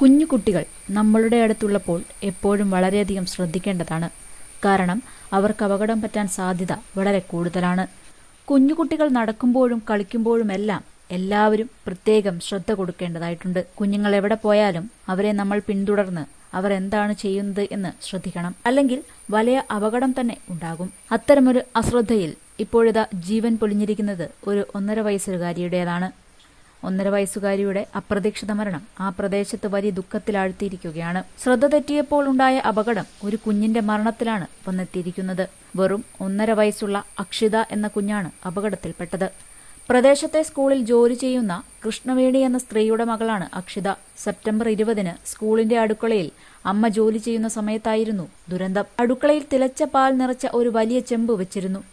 കുഞ്ഞു കുട്ടികൾ നമ്മളുടെ അടുത്തുള്ളപ്പോൾ എപ്പോഴും വളരെയധികം ശ്രദ്ധിക്കേണ്ടതാണ്. കാരണം അവർക്ക് അപകടം പറ്റാൻ സാധ്യത വളരെ കൂടുതലാണ്. കുഞ്ഞുകുട്ടികൾ നടക്കുമ്പോഴും കളിക്കുമ്പോഴുമെല്ലാം എല്ലാവരും പ്രത്യേകം ശ്രദ്ധ കൊടുക്കേണ്ടതായിട്ടുണ്ട്. കുഞ്ഞുങ്ങൾ എവിടെ പോയാലും അവരെ നമ്മൾ പിന്തുടർന്ന് അവർ എന്താണ് ചെയ്യുന്നത് എന്ന് ശ്രദ്ധിക്കണം. അല്ലെങ്കിൽ വലിയ അപകടം തന്നെ ഉണ്ടാകും. അത്തരമൊരു അശ്രദ്ധയിൽ ഇപ്പോഴിതാ ജീവൻ പൊലിഞ്ഞിരിക്കുന്നത് ഒരു ഒന്നര വയസ്സുകാരിയുടേതാണ്. ഒന്നര വയസ്സുകാരിയുടെ അപ്രതീക്ഷിത മരണം ആ പ്രദേശത്ത് വലിയ ദുഃഖത്തിലാഴ്ത്തിയിരിക്കുകയാണ്. ശ്രദ്ധ തെറ്റിയപ്പോൾ ഉണ്ടായ അപകടം ഒരു കുഞ്ഞിന്റെ മരണത്തിലാണ് വന്നെത്തിയിരിക്കുന്നത്. വെറും ഒന്നര വയസ്സുള്ള അക്ഷിത എന്ന കുഞ്ഞാണ് അപകടത്തിൽപ്പെട്ടത്. പ്രദേശത്തെ സ്കൂളിൽ ജോലി ചെയ്യുന്ന കൃഷ്ണവേണി എന്ന സ്ത്രീയുടെ മകളാണ് അക്ഷിത. സെപ്റ്റംബർ ഇരുപതിന് സ്കൂളിന്റെ അടുക്കളയിൽ അമ്മ ജോലി ചെയ്യുന്ന സമയത്തായിരുന്നു ദുരന്തം. അടുക്കളയിൽ തിളച്ച പാൽ നിറച്ച ഒരു വലിയ ചെമ്പ് വെച്ചിരുന്നു.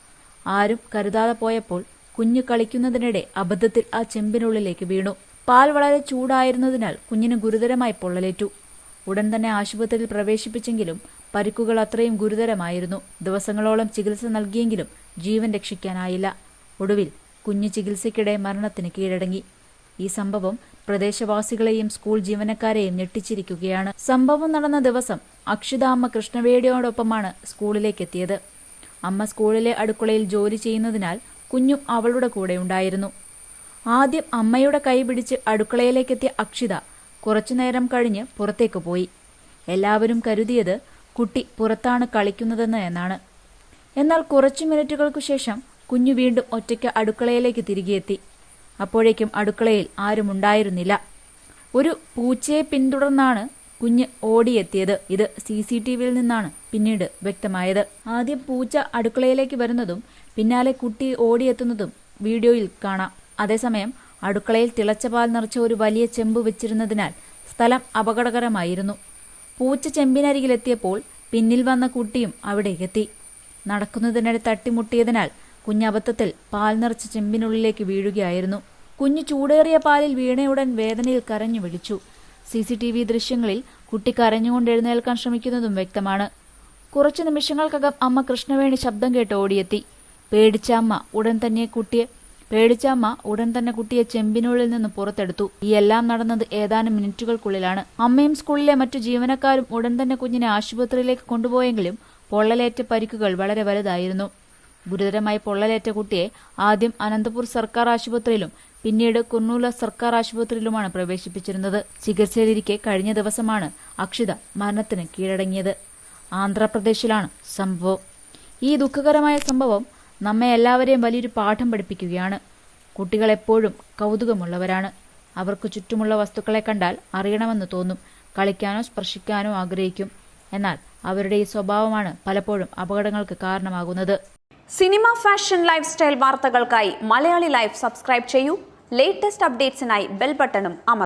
ആരും കരുതാതെ പോയപ്പോൾ കുഞ്ഞു കളിക്കുന്നതിനിടെ അബദ്ധത്തിൽ ആ ചെമ്പിനുള്ളിലേക്ക് വീണു. പാൽ വളരെ ചൂടായിരുന്നതിനാൽ കുഞ്ഞിന് ഗുരുതരമായി പൊള്ളലേറ്റു. ഉടൻ തന്നെ ആശുപത്രിയിൽ പ്രവേശിപ്പിച്ചെങ്കിലും പരിക്കുകൾ അത്രയും ഗുരുതരമായിരുന്നു. ദിവസങ്ങളോളം ചികിത്സ നൽകിയെങ്കിലും ജീവൻ രക്ഷിക്കാനായില്ല. ഒടുവിൽ കുഞ്ഞു ചികിത്സയ്ക്കിടെ മരണത്തിന് കീഴടങ്ങി. ഈ സംഭവം പ്രദേശവാസികളെയും സ്കൂൾ ജീവനക്കാരെയും ഞെട്ടിച്ചിരിക്കുകയാണ്. സംഭവം നടന്ന ദിവസം അക്ഷിത അമ്മ കൃഷ്ണവേടിയോടൊപ്പമാണ് സ്കൂളിലേക്ക് എത്തിയത് അമ്മ സ്കൂളിലെ അടുക്കളയിൽ ജോലി ചെയ്യുന്നതിനാൽ കുഞ്ഞും അവളുടെ കൂടെ ഉണ്ടായിരുന്നു. ആദ്യം അമ്മയുടെ കൈ പിടിച്ച് അടുക്കളയിലേക്കെത്തിയ അക്ഷിത കുറച്ചുനേരം കഴിഞ്ഞ് പുറത്തേക്ക് പോയി. എല്ലാവരും കരുതിയത് കുട്ടി പുറത്താണ് കളിക്കുന്നതെന്ന് എന്നാണ്. എന്നാൽ കുറച്ചു മിനിറ്റുകൾക്കു ശേഷം കുഞ്ഞു വീണ്ടും ഒറ്റയ്ക്ക് അടുക്കളയിലേക്ക് തിരികെയെത്തി അപ്പോഴേക്കും അടുക്കളയിൽ ആരും ഉണ്ടായിരുന്നില്ല. ഒരു പൂച്ചയെ പിന്തുടർന്നാണ് കുഞ്ഞ് ഓടിയെത്തിയത്. ഇത് സി സി ടി വിയിൽ നിന്നാണ് പിന്നീട് വ്യക്തമായത്. ആദ്യം പൂച്ച അടുക്കളയിലേക്ക് വരുന്നതും പിന്നാലെ കുട്ടി ഓടിയെത്തുന്നതും വീഡിയോയിൽ കാണാം. അതേസമയം അടുക്കളയിൽ തിളച്ച പാൽ നിറച്ച ഒരു വലിയ ചെമ്പ് വെച്ചിരുന്നതിനാൽ സ്ഥലം അപകടകരമായിരുന്നു. പൂച്ച ചെമ്പിനരികിലെത്തിയപ്പോൾ പിന്നിൽ വന്ന കുട്ടിയും അവിടേക്കെത്തി നടക്കുന്നതിനിടെ തട്ടിമുട്ടിയതിനാൽ കുഞ്ഞബദ്ധത്തിൽ പാൽ നിറച്ച ചെമ്പിനുള്ളിലേക്ക് വീഴുകയായിരുന്നു. കുഞ്ഞു ചൂടേറിയ പാലിൽ വീണയുടൻ വേദനയിൽ കരഞ്ഞു വിളിച്ചു. സി സി ടി വി ദൃശ്യങ്ങളിൽ കുട്ടി കരഞ്ഞുകൊണ്ട് എഴുന്നേൽക്കാൻ ശ്രമിക്കുന്നതും വ്യക്തമാണ്. കുറച്ചു നിമിഷങ്ങൾക്കകം അമ്മ കൃഷ്ണവേണി ശബ്ദം കേട്ട് ഓടിയെത്തി. പേടിച്ച അമ്മ ഉടൻ തന്നെ കുട്ടിയെ പേടിച്ച അമ്മ ഉടൻ തന്നെ കുട്ടിയെ ചെമ്പിനുള്ളിൽ നിന്ന് പുറത്തെടുത്തു. ഈ എല്ലാം നടന്നത് ഏതാനും മിനിറ്റുകൾക്കുള്ളിലാണ്. അമ്മയും സ്കൂളിലെ മറ്റു ജീവനക്കാരും ഉടൻ തന്നെ കുഞ്ഞിനെ ആശുപത്രിയിലേക്ക് കൊണ്ടുപോയെങ്കിലും പൊള്ളലേറ്റ പരിക്കുകൾ വളരെ വലുതായിരുന്നു. ഗുരുതരമായി പൊള്ളലേറ്റ കുട്ടിയെ ആദ്യം അനന്തപുർ സർക്കാർ ആശുപത്രിയിലും പിന്നീട് കുർണൂല സർക്കാർ ആശുപത്രിയിലുമാണ് പ്രവേശിപ്പിച്ചിരുന്നത്. ചികിത്സയിലിരിക്കെ കഴിഞ്ഞ ദിവസമാണ് അക്ഷിത മരണത്തിന് കീഴടങ്ങിയത്. ആന്ധ്രാപ്രദേശിലാണ് സംഭവം. ഈ ദുഃഖകരമായ സംഭവം നമ്മെ എല്ലാവരെയും വലിയൊരു പാഠം പഠിപ്പിക്കുകയാണ്. കുട്ടികൾ എപ്പോഴും കൗതുകമുള്ളവരാണ്. അവർക്ക് ചുറ്റുമുള്ള വസ്തുക്കളെ കണ്ടാൽ അറിയണമെന്ന് തോന്നും. കളിക്കാനോ സ്പർശിക്കാനോ ആഗ്രഹിക്കും. എന്നാൽ അവരുടെ ഈ സ്വഭാവമാണ് പലപ്പോഴും അപകടങ്ങൾക്ക് കാരണമാകുന്നത്. സിനിമ ഫാഷൻ ലൈഫ് സ്റ്റൈൽ വാർത്തകൾക്കായി മലയാളി ലൈഫ് സബ്സ്ക്രൈബ് ചെയ്യൂ. ലേറ്റസ്റ്റ് അപ്ഡേറ്റ്സിനായി ബെൽ ബട്ടണും അമർ